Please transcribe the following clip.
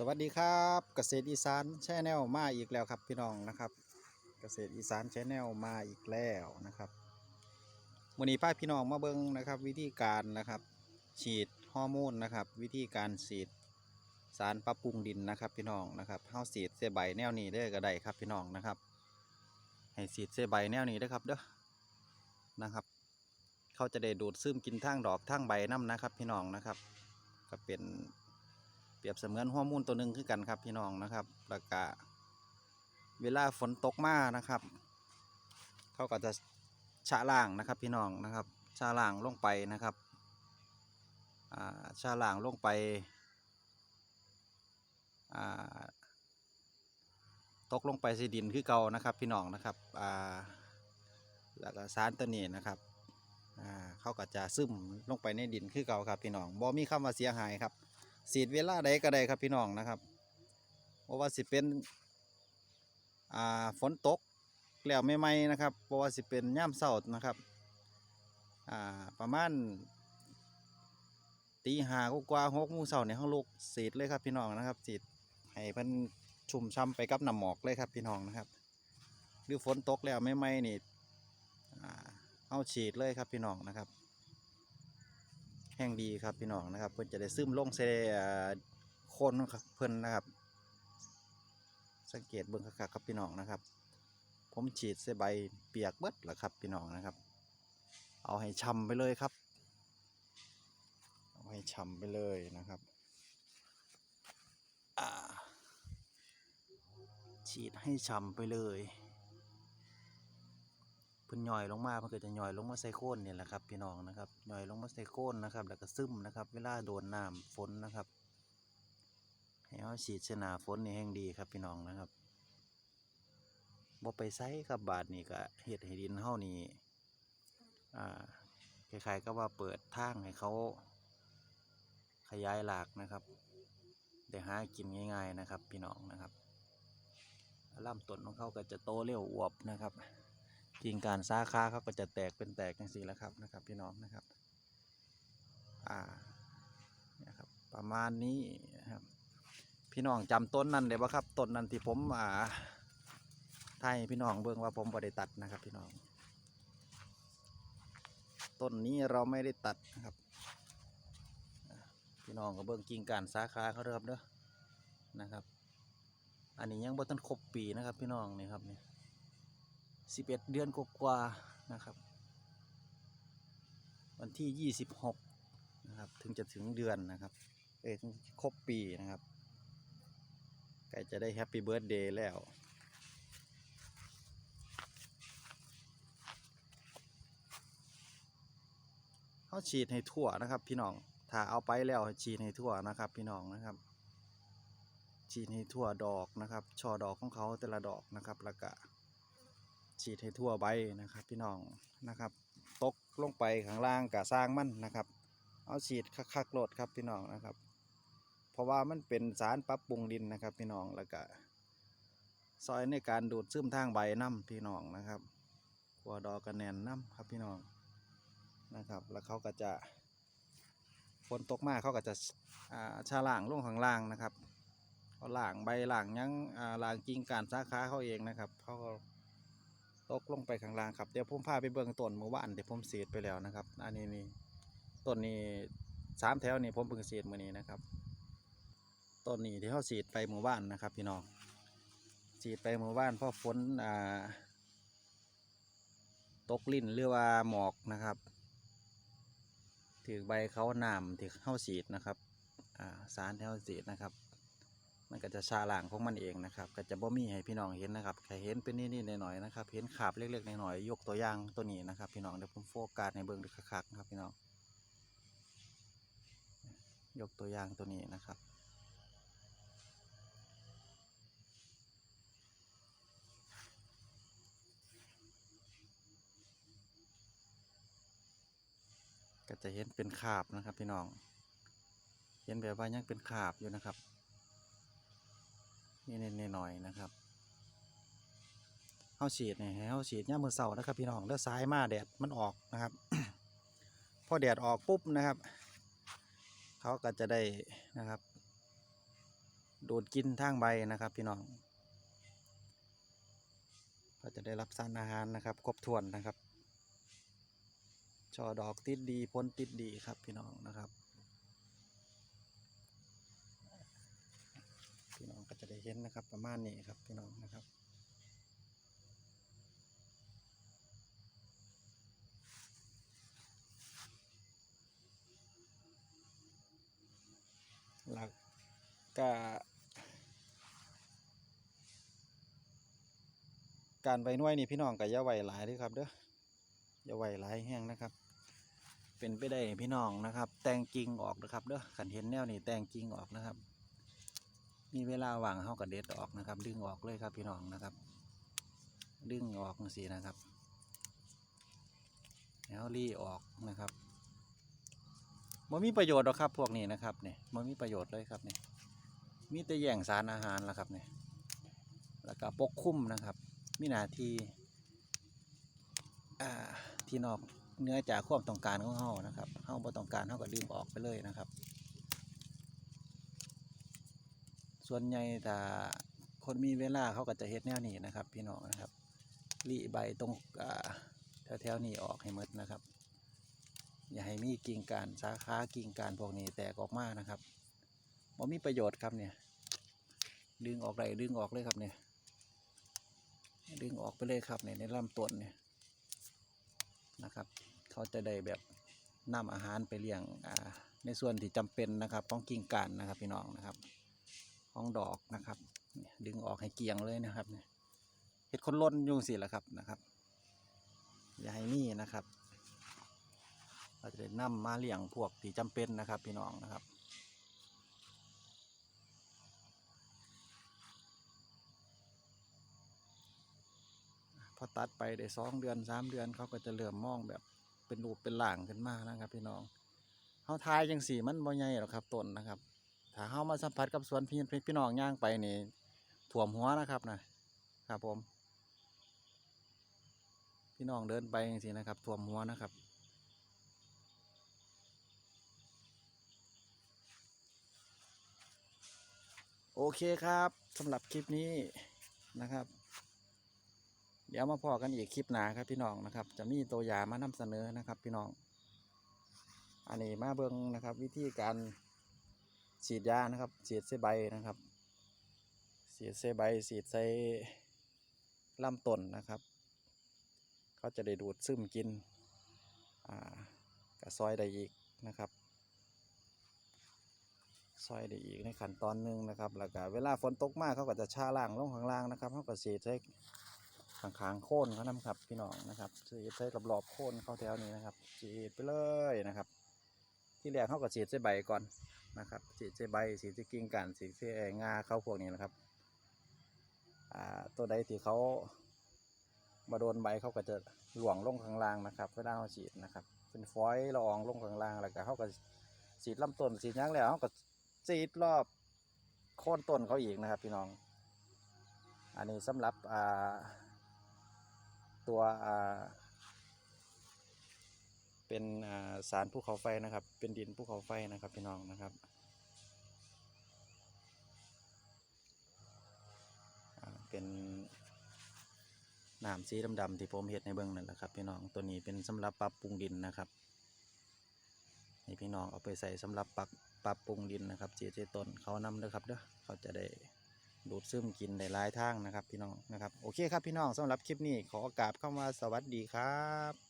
สวัสดีครับเกษตรอีสานแชนแนลมาอีกแล้วครับพี่น้องนะครับ เกษตรอีสานแชนแนลมาอีกแล้วนะครับวันนี้ป้าพี่น้องมาเบิ้งนะครับ วิธีการนะครับ ฉีดฮอร์โมนนะครับ วิธีการฉีดสารปรับปรุงดินนะครับ พี่น้องนะครับเฮาฉีดเสใบแนวนี้ได้ก็ได้ครับพี่น้องนะครับ ให้ฉีดเสใบแนวนี้เด้ครับเด้อนะครับ เขาจะได้ดูดซึมกินทางดอกทางใบน้ำนะครับ พี่น้องนะครับ ก็เป็น เปรียบเสมือนฮอร์โมนตัวหนึ่งคือกันครับพี่น้องนะครับแล้วก็เวลาฝนตกมานะครับ เขาก็จะชะล่างนะครับพี่น้องนะครับชะล่างลงไปนะครับอ่าชะล่างลงไปอ่าตกลงไปใส่ดินคือเก่านะครับพี่น้องนะครับอ่าแล้วก็สารตัวนี้นะครับอ่าเขาก็จะซึมลงไปในดินคือเก่าครับพี่น้องบ่มีคำว่าเสียหายครับ สีดเวลาใดก็ได้ครับพี่น้องนะครับเพราะว่าสิเป็นอ่าฝนตกแล้วไม่ไมๆนะครับเพราะว่าสิเป็นย่ำเสาร์นะครับอ่าประมาณตีหากกว่าหกมงเสาร์ในห้องลูกสีดเลยครับพี่น้องนะครับสีดให้เพิ่นชุ่มช่ำไปกับน้ำหมอกเลยครับพี่น้องนะครับ หรือฝนตกแล้วไม่ไหมๆนี่อ่าเอาฉีดเลยครับพี่น้องนะครับ แห้งดีครับพี่น้องนะครับ เพื่อนจะได้ซึมลงเซโคนของเพื่อนนะครับ สังเกตเบื้องคักๆครับพี่น้องนะครับ ผมฉีดเสใบเปียกเบิดแล้วครับพี่น้องนะครับ เอาให้ช่ำไปเลยครับ เอาให้ช่ำไปเลยนะครับฉีดให้ช่ำไปเลย เพิ่นย่อยลงมาเพิ่นก็จะย่อยลงมาใส่โคนเนี่ยแหละครับพี่น้องนะครับย่อยลงมาใส่โคนนะครับ แล้วก็ซึมนะครับ เวลาโดนน้ำฝนนะครับให้เขาฉีดชนาฝนนี่แห่งดีครับพี่น้องนะครับบ่ไปไซกับบาดนี่ก็เฮ็ดให้ดินเฮานี่อ่าคล้ายๆกับว่าเปิดทางให้เขาขยายหลากนะครับได้หากินง่าย ๆนะครับ พี่น้องนะครับลำต้นของเขาก็จะโตเร็วอวบนะครับ กิ่งการสาขาเขาก็จะแตกเป็นแตกจังสีแล้วครับนะครับ พี่น้องนะครับ อ่าเนี่ยครับ ประมาณนี้นะครับ พี่น้องจำต้นนั้นได้ปะครับต้นนั้นที่ผมอ่าไทยพี่น้องเบิ่งว่าผมบ่ได้ตัดนะครับ พี่น้องต้นนี้เราไม่ได้ตัดนะครับ พี่น้องก็เบิ่งกิ่งการสาขาเขาเด้อครับเด้อนะครับ อันนี้ยังบ่ทันครบปีนะครับ พี่น้องนี่ครับเนี่ย สิบเอ็ดเดือนกว่าๆนะครับ วันที่ยี่สิบหกนะครับถึงจะถึงเดือนนะครับเอ้ยถึงครบปีนะครับใกล้จะได้แฮปปี้เบิร์ดเดย์แล้วเขาฉีดให้ทั่วนะครับ พี่น้อง ถ้าเอาไปแล้วฉีดให้ทั่วนะครับ พี่น้องนะครับ ฉีดให้ทั่วดอกนะครับ ช่อดอกของเขาแต่ละดอกนะครับล้วก็ ฉีดให้ทั่วใบนะครับ พี่น้องนะครับ ตกลงไปข้างล่างกะสร้างมันนะครับ เอาฉีดคักๆโลดครับพี่น้องนะครับ เพราะว่ามันเป็นสารปรับปรุงดินนะครับ พี่น้องแล้วก็ซอยในการดูดซึมทางใบน้ำพี่น้องนะครับหัวดอกกระแนนน้ำครับพี่น้องนะครับ แล้วเขาก็จะฝนตกมากเขาก็จะอาชาล่างลงข้างล่างนะครับเขาล่างใบล่างยังอ่าล่างกิ่งการสาขาเขาเองนะครับเขาก็ ตกลงไปข้างล่างครับเดี๋ยวผมพาไปเบิ่งต้นเมื่อวานเดี๋ยวผมเสียดไปแล้วนะครับ อันนี้นี่ต้นนี้สามแถวนี่ผมเพิ่งเสียดมื่อนี้นะครับต้นนี้ที่เขาเสียดไปเมื่อวานนะครับ พี่น้องเสียดไปเมื่อวานเพราะฝนอ่าตกลิ่นหรือว่าหมอกนะครับถือใบเขาหน้ำที่เข้าสีดนะครับ อ่าสารที่เขาสีดนะครับ มันก็จะชาล่างของมันเองนะครับก็จะบ่มีให้พี่น้องเห็นนะครับแค่เห็นเป็นนิดๆหน่อยๆนะครับ เห็นขาบเล็กๆหน่อยๆยกตัวอย่างตัวนี้นะครับ พี่น้องเดี๋ยวผมโฟกัสในเบื้องดูคักๆนะครับพี่น้อง ยกตัวอย่างตัวนี้นะครับก็จะเห็นเป็นขาบนะครับพี่น้อง เห็นแบบว่ายังเป็นขาบอยู่นะครับ นี่นๆหน่อยๆนะครับเฮาฉีดเนี่ยให้เฮาฉีดย่ามมือเสานะครับพี่น้องแล้วซ้ายมาแดดมันออกนะครับ พอแดดออกปุ๊บนะครับ เขาก็จะได้นะครับดูดกินทางใบนะครับพี่น้องก็จะได้รับสารอาหารนะครับ ครบถ้วนนะครับช่อดอกติดดีพ้นติดดีครับพี่น้องนะครับ พี่น้องก็จะได้เห็นนะครับ ประมาณนี้ครับพี่น้องนะครับหลักก็การไว้หน่วยนี่พี่น้องก็อย่าไว้หลายด้วยครับเด้ออย่าไว้หลายแห้งนะครับ เป็นไปได้พี่น้องนะครับ แต่งกิ่งออกนะครับเด้อขันเห็นแนวนี่แต่งกิ่งออกนะครับ มีเวลาว่างเขาก็เด็ดออกนะครับ ดึงออกเลยครับพี่น้องนะครับ ดึงออกสีนะครับ แล้วรีออกนะครับมันมีประโยชน์หรอกครับพวกนี้นะครับเนี่ยมันมีประโยชน์เลยครับเนี่ยมีแต่แย่งสารอาหารละครับเนี่ยแล้วก็ปกคลุมนะครับ มีหน้าที่ที่นอกเนื้อจากความต้องการของเฮานะครับเฮาบ่ต้องการเฮาก็ดึงออกไปเลยนะครับ ส่วนใหญ่ถ้าคนมีเวลาเขาก็จะเฮ็ดแนวนี้นะครับ พี่น้องนะครับรีใบตรงแถวๆนี้ออกให้หมดนะครับ อย่าให้มีกิ่งการสาขากิ่งการพวกนี้แตกออกมานะครับบ่มีประโยชน์ครับเนี่ย ดึงออกได้ดึงออกเลยครับเนี่ย ดึงออกไปเลยครับเนี่ยในลำต้นเนี่ยนะครับ เขาจะได้แบบนำอาหารไปเลี้ยงในส่วนที่จำเป็นนะครับ ของกิ่งการนะครับพี่น้องนะครับ ของดอกนะครับดึงออกให้เกลียงเลยนะครับเห็ดคนล้นยุ่งสิแหละครับนะครับอย่าให้มีนะครับเราจะได้นำมาเลี้ยงพวกที่จำเป็นนะครับ พี่น้องนะครับ พอตัดไปได้สองเดือนสามเดือนเขาก็จะเริ่มมองแบบเป็นรูปเป็นหล่างขึ้นมานะครับ พี่น้องเขาทายจังสีมันบ่ใหญ่หรอกครับต้นนะครับ ถ้าเข้ามาสัมผัสกับสวนพี่พี่น้องย่างไปนี่ถ่วมหัวนะครับนะครับผม พี่น้องเดินไปจังสีนะครับถ่วมหัวนะครับ โอเคครับสำหรับคลิปนี้นะครับ เดี๋ยวมาพอกันอีกคลิปหนาครับพี่น้องนะครับ จะมีตัวอย่างมานำเสนอนะครับ พี่น้อง อันนี้มาเบิ่งนะครับ วิธีการ ฉีดยานะครับ ฉีดใส่ใบนะครับ ฉีดใส่ใบ ฉีดใส่ลำต้นนะครับเขาจะได้ดูดซึมกินกระซอยได้อีกนะครับซอยได้อีกในขั้นตอนหนึ่งนะครับ แล้วก็เวลาฝนตกมากเขาก็จะชาล่างลงข้างล่างนะครับเขาก็สีดใช้ข้างขางๆโค่นเขานำครับพี่น้องนะครับสีดใช้กับรอบโค่นเข้าแถวนี้นะครับสีดไปเลยนะครับ ที่แรกเขาก็สีดใส่ใบก่อน นะครับสีดใส่ใบสีดใส่กิ่งกันสีดใส่งาเขาพวกนี้นะครับอ่าตัวใดที่เขามาโดนใบเขาก็จะหลวงลงข้างล่างนะครับเวลาเขาฉีดนะครับ เป็นฟอยล์ละอองลงข้างล่างแล้วก็เขาก็สีดลำต้นสีดยังแล้วเขาก็ซีดรอบโค่นต้นเขาอีกนะครับ พี่น้อง อันนี้สำหรับอ่าตัวอ่า เป็นสารภูเขาไฟนะครับ เป็นดินภูเขาไฟนะครับพี่น้องนะครับเป็นน้ำสีดำๆที่ผมเห็ดในเบื้องนั่นแหละครับพี่น้องตัวนี้เป็นสำหรับปรับปรุงดินนะครับให้พี่น้องเอาไปใส่สำหรับปักปรับปรุงดินนะครับเจเจต้นเขานำเด้อครับเด้อเขาจะได้ดูดซึมกินได้หลายทางนะครับพี่น้องนะครับโอเคครับพี่น้องสำหรับคลิปนี้ขอกราบเข้ามาสวัสดีครับ